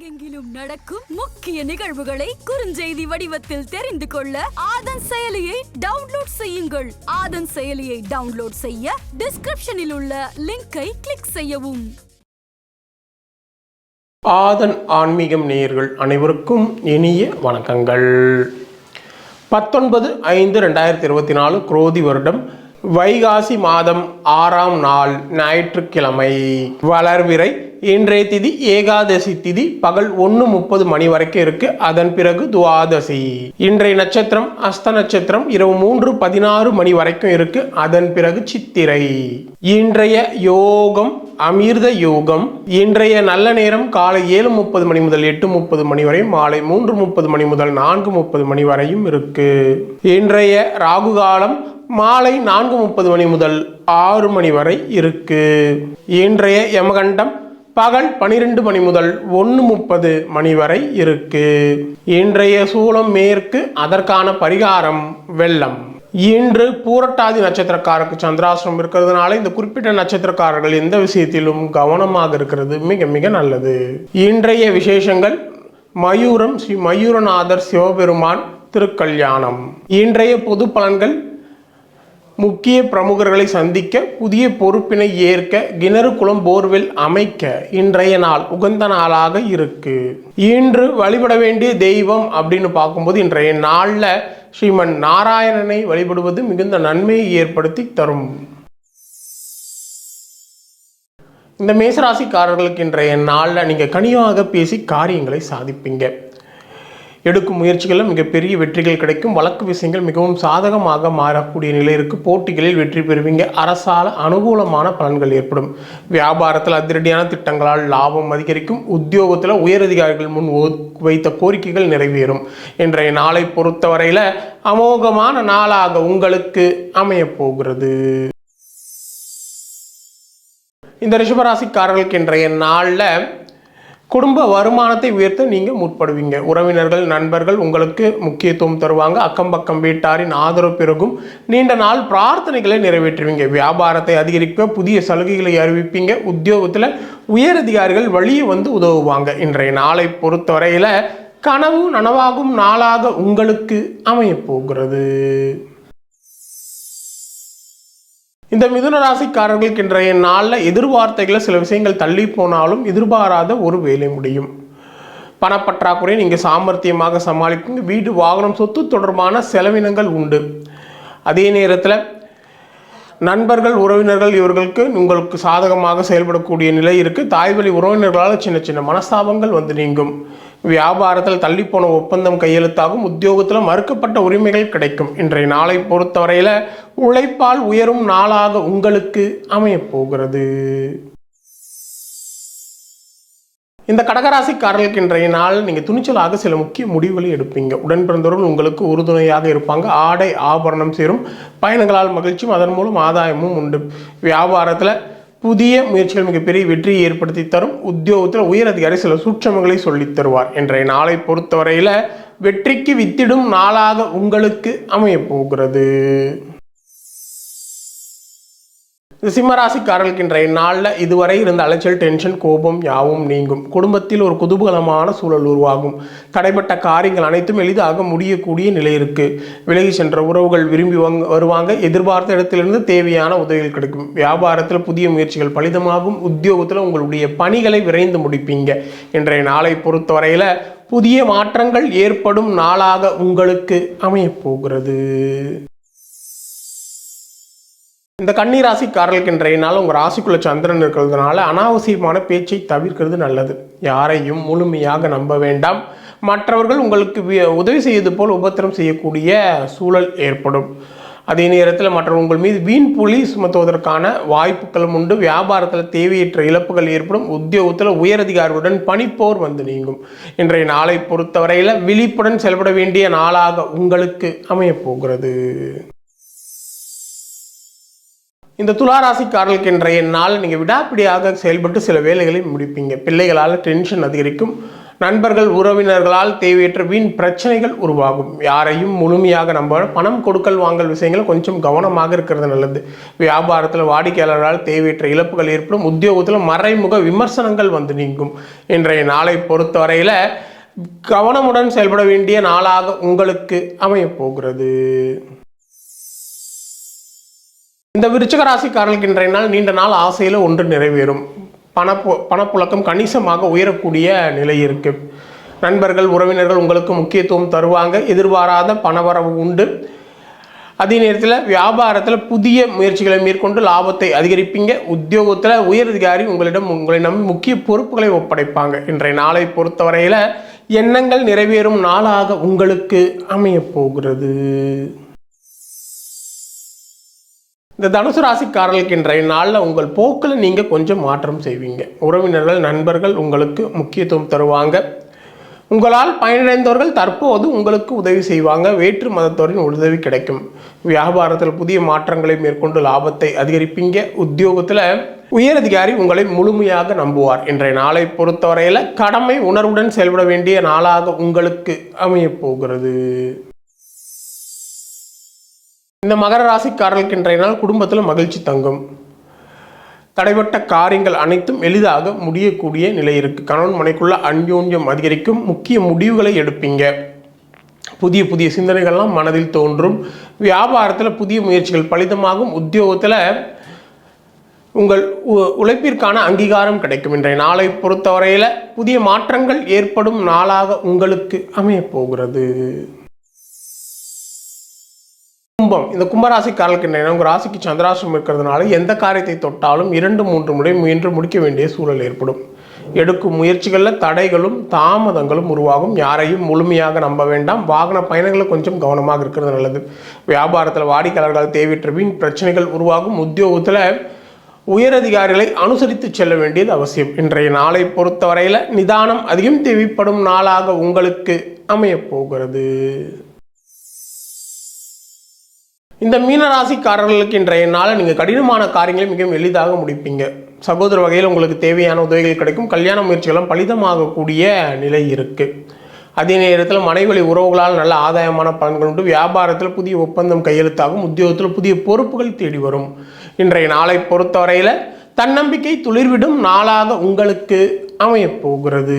உலகெங்கிலும் நடக்கும் முக்கிய நிகழ்வுகளை குறுஞ்செய்தி வடிவத்தில் தெரிந்து கொள்ள ஆதன் செயலியை டவுன்லோட் செய்யுங்கள். ஆதன் செயலியை டவுன்லோட் செய்ய டிஸ்கிரிப்ஷனில் உள்ள லிங்கை கிளிக் செய்யவும். ஆதன் ஆன்மீகம் நேயர்கள் அனைவருக்கும் இனிய வணக்கங்கள். பத்தொன்பது ஐந்து ரெண்டாயிரத்தி இருபத்தி நாலு குரோதி வருடம் வைகாசி மாதம் ஆறாம் நாள் ஞாயிற்றுக்கிழமை. வளர்விரை இன்றைய திதி ஏகாதசி திதி பகல் ஒன்று முப்பது மணி வரைக்கும் இருக்கு. அதன் பிறகு துவாதசி. இன்றைய நட்சத்திரம் அஸ்த நட்சத்திரம் இரவு மூன்று பதினாறு மணி வரைக்கும் இருக்கு. அதன் பிறகு சித்திரை. இன்றைய யோகம் அமிர்த யோகம். இன்றைய நல்ல நேரம் காலை ஏழு முப்பது மணி முதல் எட்டு முப்பது மணி வரை மாலை மூன்று முப்பது மணி முதல் நான்கு முப்பது மணி வரையும் இருக்கு. இன்றைய ராகு காலம் மாலை நான்கு முப்பது மணி முதல் ஆறு மணி வரை இருக்கு. இன்றைய யமகண்டம் பகல் பனிரெண்டு மணி முதல் ஒன்று முப்பது மணி வரை இருக்கு. இன்றைய சூலம் மேற்கு அதற்கான பரிகாரம் வெள்ளம். இன்று பூரட்டாதி நட்சத்திரக்காரருக்கு சந்திராசிரம் இருக்கிறதுனால இந்த குறிப்பிட்ட நட்சத்திரக்காரர்கள் எந்த விஷயத்திலும் கவனமாக இருக்கிறது மிக மிக நல்லது. இன்றைய விசேஷங்கள் மயூரம் ஸ்ரீ மயூரநாதர் சிவபெருமான் திருக்கல்யாணம். இன்றைய பொது பலன்கள் முக்கிய பிரமுகர்களை சந்திக்க புதிய பொறுப்பினை ஏற்க கிணறு குளம் போர்வெல் அமைக்க இன்றைய நாள் உகந்த நாளாக இருக்கு. இன்று வழிபட வேண்டிய தெய்வம் அப்படின்னு பார்க்கும்போது இன்றைய நாளில் ஸ்ரீமன் நாராயணனை வழிபடுவது மிகுந்த நன்மையை ஏற்படுத்தி தரும். இந்த மேசராசிக்காரர்களுக்கு இன்றைய நாளில் நீங்கள் கனிவாக பேசி காரியங்களை சாதிப்பீங்க. எடுக்கும் முயற்சிகளில் மிகப்பெரிய வெற்றிகள் கிடைக்கும். வழக்கு விஷயங்கள் மிகவும் சாதகமாக மாறக்கூடிய நிலை இருக்குது போட்டிகளில் வெற்றி பெறுவீங்க. அரசால அனுகூலமான பலன்கள் ஏற்படும். வியாபாரத்தில் அதிரடியான திட்டங்களால் லாபம் அதிகரிக்கும். உத்தியோகத்தில் உயரதிகாரிகள் முன் வைத்த கோரிக்கைகள் நிறைவேறும். இன்றைய நாளை பொறுத்தவரையில் அமோகமான நாளாக உங்களுக்கு அமையப் போகிறது. இந்த ரிஷபராசிக்காரர்களுக்கு இன்றைய நாளில் குடும்ப வருமானத்தை உயர்த்த நீங்கள் முற்படுவீங்க. உறவினர்கள் நண்பர்கள் உங்களுக்கு முக்கியத்துவம் தருவாங்க. அக்கம் பக்கம் வீட்டாரின் ஆதரவு பெருகும். நீண்ட நாள் பிரார்த்தனைகளை நிறைவேற்றுவீங்க. வியாபாரத்தை அதிகரிக்க புதிய சலுகைகளை அறிவிப்பீங்க. உத்தியோகத்தில் உயரதிகாரிகள் வழியே வந்து உதவுவாங்க. இன்றைய நாளை பொறுத்தவரையில் கனவு நனவாகும் நாளாக உங்களுக்கு அமையப் போகிறது. இந்த மிதுன ராசிக்காரர்களுக்கு இன்றைய நாளில் எதிர்வார்த்தைகளை சில விஷயங்கள் தள்ளி போனாலும் எதிர்பாராத ஒரு வேலை முடியும். பணப்பற்றாக்குறை நீங்கள் சாமர்த்தியமாக சமாளிப்பீங்க வீடு வாகனம் சொத்து தொடர்பான செலவினங்கள் உண்டு. அதே நேரத்தில் நண்பர்கள் உறவினர்கள் இவர்களுக்கு உங்களுக்கு சாதகமாக செயல்படக்கூடிய நிலை இருக்குது தாய்வழி உறவினர்களால் சின்ன சின்ன மனஸ்தாபங்கள் வந்து நீங்கும். வியாபாரத்தில் தள்ளிப்போன ஒப்பந்தம் கையெழுத்தாகும் உத்தியோகத்தில் மறுக்கப்பட்ட உரிமைகள் கிடைக்கும். இன்றைய நாளை பொறுத்தவரையில் உழைப்பால் உயரும் நாளாக உங்களுக்கு அமையப்போகிறது. இந்த கடகராசிக்காரர்களுக்கு இன்றைய நாள் நீங்கள் துணிச்சலாக சில முக்கிய முடிவுகளை எடுப்பீங்க. உடன் பிறந்தவர்கள் உங்களுக்கு உறுதுணையாக இருப்பாங்க. ஆடை ஆபரணம் சேரும். பயணங்களால் மகிழ்ச்சியும் அதன் மூலம் ஆதாயமும் உண்டு. வியாபாரத்தில் புதிய முயற்சிகள் மிகப்பெரிய வெற்றியை ஏற்படுத்தி தரும். உத்தியோகத்தில் உயர் அதிகாரி சில சூட்சமங்களை சொல்லித் தருவார். இன்றைய நாளை பொறுத்தவரையில் வெற்றிக்கு வித்திடும் நாளாக உங்களுக்கு அமையப் போகிறது. சிம்மராசிக்காரர்களுக்கு இன்றைய நாளில் இதுவரை இருந்த அலைச்சல் டென்ஷன் கோபம் யாவும் நீங்கும். குடும்பத்தில் ஒரு குதூகலமான சூழல் உருவாகும். தடைப்பட்ட காரியங்கள் அனைத்தும் எளிதாக முடியக்கூடிய நிலை இருக்கு. விலகி சென்ற உறவுகள் விரும்பி வருவாங்க. எதிர்பார்த்த இடத்திலிருந்து தேவையான உதவிகள் கிடைக்கும். வியாபாரத்தில் புதிய முயற்சிகள் பலிதமாகும். உத்தியோகத்தில் உங்களுடைய பணிகளை விரைந்து முடிப்பீங்க. இன்றைய நாளை பொறுத்தவரையில் புதிய மாற்றங்கள் ஏற்படும் நாளாக உங்களுக்கு அமையப் போகிறது. இந்த கன்னி ராசிக்காரர்களுக்கு இன்றைய நாள் உங்கள் ராசிக்குள்ள சந்திரன் இருக்கிறதுனால அனாவசியமான பேச்சை தவிர்க்கிறது நல்லது. யாரையும் முழுமையாக நம்ப வேண்டாம். மற்றவர்கள் உங்களுக்கு வி- உதவி செய்வது போல் உபத்திரம் செய்யக்கூடிய சூழல் ஏற்படும். அதே நேரத்தில் மற்றவர்கள் உங்கள் மீது வீண் புலி சுமத்துவதற்கான வாய்ப்புகளும் உண்டு. வியாபாரத்தில் தேவையற்ற இழப்புகள் ஏற்படும். உத்தியோகத்தில் உயரதிகாரிகளுடன் பணிப்போர் வந்து நீங்கும். இன்றைய நாளை பொறுத்தவரையில் விழிப்புடன் செயல்பட வேண்டிய நாளாக உங்களுக்கு அமையப் போகிறது இந்த துளாராசிக்காரர்களுக்கு இன்றைய நாள் நீங்கள் விடாப்பிடியாக செயல்பட்டு சில வேலைகளை முடிப்பீங்க. பிள்ளைகளால் டென்ஷன் அதிகரிக்கும். நண்பர்கள் உறவினர்களால் தேவையற்ற வீண் பிரச்சனைகள் உருவாகும். யாரையும் முழுமையாக நம்ப பணம் கொடுக்கல் வாங்கல் விஷயங்கள் கொஞ்சம் கவனமாக இருக்கிறது நல்லது. வியாபாரத்தில் வாடிக்கையாளர்களால் தேவையற்ற இழப்புகள் ஏற்படும். உத்தியோகத்தில் மறைமுக விமர்சனங்கள் வந்து நீங்கும். இன்றைய நாளை பொறுத்தவரையில் கவனமுடன் செயல்பட வேண்டிய நாளாக உங்களுக்கு அமையப் போகிறது. இந்த விருச்சிக ராசிக்காரர்களுக்கு இன்றைய நாள் நீண்ட நாள் ஆசையில் ஒன்று நிறைவேறும். பணப்பு பணப்புழக்கம் கணிசமாக உயரக்கூடிய நிலை இருக்கு. நண்பர்கள் உறவினர்கள் உங்களுக்கு முக்கியத்துவம் தருவாங்க. எதிர்பாராத பணவரவு உண்டு. அதே நேரத்தில் வியாபாரத்தில் புதிய முயற்சிகளை மேற்கொண்டு லாபத்தை அதிகரிப்பீங்க. உத்தியோகத்தில் உயரதிகாரி உங்களிடம் உங்களை நம்பி முக்கிய பொறுப்புகளை ஒப்படைப்பாங்க. இன்றைய நாளை பொறுத்தவரையில் எண்ணங்கள் நிறைவேறும் நாளாக உங்களுக்கு அமையப் போகிறது. இந்த தனுசு ராசிக்காரர்களுக்கு இன்றைய நாளில் உங்கள் போக்கில் நீங்கள் கொஞ்சம் மாற்றம் செய்வீங்க. உறவினர்கள் நண்பர்கள் உங்களுக்கு முக்கியத்துவம் தருவாங்க. உங்களால் பயனடைந்தவர்கள் தற்போது உங்களுக்கு உதவி செய்வாங்க. வேற்று மதத்தோரின் உதவி கிடைக்கும். வியாபாரத்தில் புதிய மாற்றங்களை மேற்கொண்டு லாபத்தை அதிகரிப்பீங்க. உத்தியோகத்தில் உயரதிகாரி உங்களை முழுமையாக நம்புவார். இன்றைய நாளை பொறுத்தவரையில் கடமை உணர்வுடன் செயல்பட வேண்டிய நாளாக உங்களுக்கு அமையப் போகிறது. இந்த மகர ராசிக்காரர்களுக்கு இன்றைய நாள் குடும்பத்தில் மகிழ்ச்சி தங்கும். தடைப்பட்ட காரியங்கள் அனைத்தும் எளிதாக முடியக்கூடிய நிலை இருக்குது கணவன் மனைக்குள்ள அந்யோன்யம் அதிகரிக்கும். முக்கிய முடிவுகளை எடுப்பீங்க. புதிய புதிய சிந்தனைகள்லாம் மனதில் தோன்றும். வியாபாரத்தில் புதிய முயற்சிகள் பலிதமாகும். உத்தியோகத்தில் உங்கள் உ- உழைப்பிற்கான அங்கீகாரம் கிடைக்கும். இன்றைய நாளை பொறுத்தவரையில் புதிய மாற்றங்கள் ஏற்படும் நாளாக உங்களுக்கு அமையப் போகிறது. கும்பம். இந்த கும்பராசிக்காரர்களுக்கு என்ன உங்கள் ராசிக்கு சந்திராசிரம் இருக்கிறதுனால எந்த காரியத்தை தொட்டாலும் இரண்டு மூன்று முறை முயன்று முடிக்க வேண்டிய சூழல் ஏற்படும். எடுக்கும் முயற்சிகளில் தடைகளும் தாமதங்களும் உருவாகும். யாரையும் முழுமையாக நம்ப வேண்டாம். வாகன பயணங்களில் கொஞ்சம் கவனமாக இருக்கிறது நல்லது. வியாபாரத்தில் வாடிக்கையாளர்கள் தேவையற்ற வீண் பிரச்சனைகள் உருவாகும். உத்தியோகத்தில் உயரதிகாரிகளை அனுசரித்து செல்ல வேண்டியது அவசியம். இன்றைய நாளை பொறுத்தவரையில் நிதானம் அதிகம் தேவைப்படும் நாளாக உங்களுக்கு அமையப் போகிறது. இந்த மீனராசிக்காரர்களுக்கு இன்றைய நாள் நீங்கள் கடினமான காரியங்களை மிகவும் எளிதாக முடிப்பீங்க. சகோதர வகையில் உங்களுக்கு தேவையான உதவிகள் கிடைக்கும். கல்யாண முயற்சிகளும் பலிதமாகக்கூடிய நிலை இருக்குது அதே நேரத்தில் மனைவழி உறவுகளால் நல்ல ஆதாயமான பலன்கள் உண்டு. வியாபாரத்தில் புதிய ஒப்பந்தம் கையெழுத்தாகும். உத்தியோகத்தில் புதிய பொறுப்புகள் தேடி வரும். இன்றைய நாளை பொறுத்தவரையில் தன்னம்பிக்கை துளிர்விடும் நாளாக உங்களுக்கு அமையப் போகிறது.